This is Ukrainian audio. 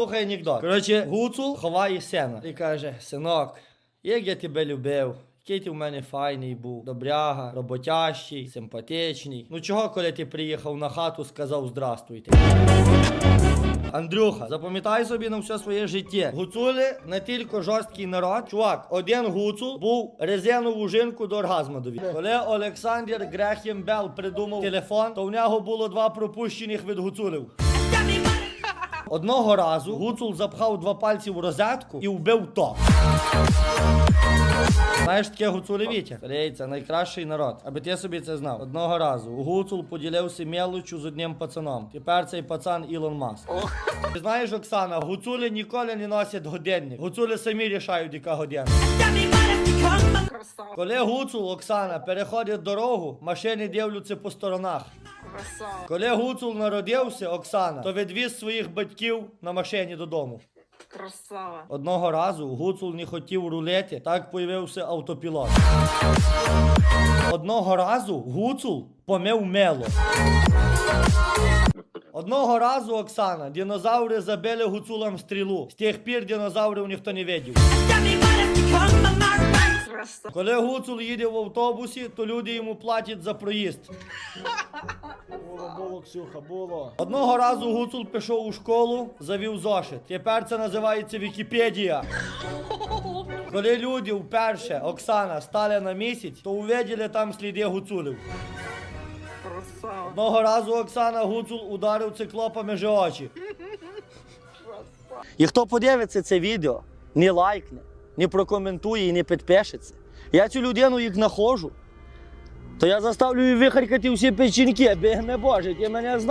Слухай анекдот. Коротше, гуцул ховає сина і каже: синок, як я тебе любив. Який ти в мене файний був, добряга, роботящий, симпатичний. Ну чого, коли ти приїхав на хату, сказав здрастуйте. Андрюха, запам'ятай собі на все своє життя. Гуцули не тільки жорсткий народ. Чувак, один гуцул був резинову жінку до оргазму довів. Коли Олександр Грехім Бел придумав телефон, то в нього було два пропущених від гуцулів. Одного разу гуцул запхав два пальці в розетку і вбив то. Знаєш таке гуцулевіче? Старий, це найкращий народ. Аби ти собі це знав. Одного разу гуцул поділився мелочю з одним пацаном. Тепер цей пацан Ілон Маск. Ти знаєш, Оксана, гуцулі ніколи не носять годинник. Гуцулі самі рішають, яка година. Коли гуцул, Оксана, переходить дорогу, машини дивляться по сторонах. Красава, Коли гуцул народився, Оксана, то відвіз своїх батьків на машині додому. красава. Одного разу гуцул не хотів рулети, так появився автопілот. Одного разу гуцул помив мело. Одного разу, Оксана, динозаври забили гуцулам стрілу. З тих пір динозаврів ніхто не видів. Красава. Коли гуцул їде в автобусі, то люди йому платять за проїзд. Було, було, Ксюха, було. Одного разу гуцул пішов у школу, завів зошит. Тепер це називається Вікіпедія. Коли люди вперше, Оксана, стали на місяць, то увиділи там сліди гуцулів. Красава. Одного разу Оксана гуцул ударив циклопа між очі. І хто подивиться це відео, не лайкне, не прокоментує і не підпишеться. Я цю людину як знаходжу, то я заставлю її вихаркати всі печінки, бігме Боже, ти мене знаєш.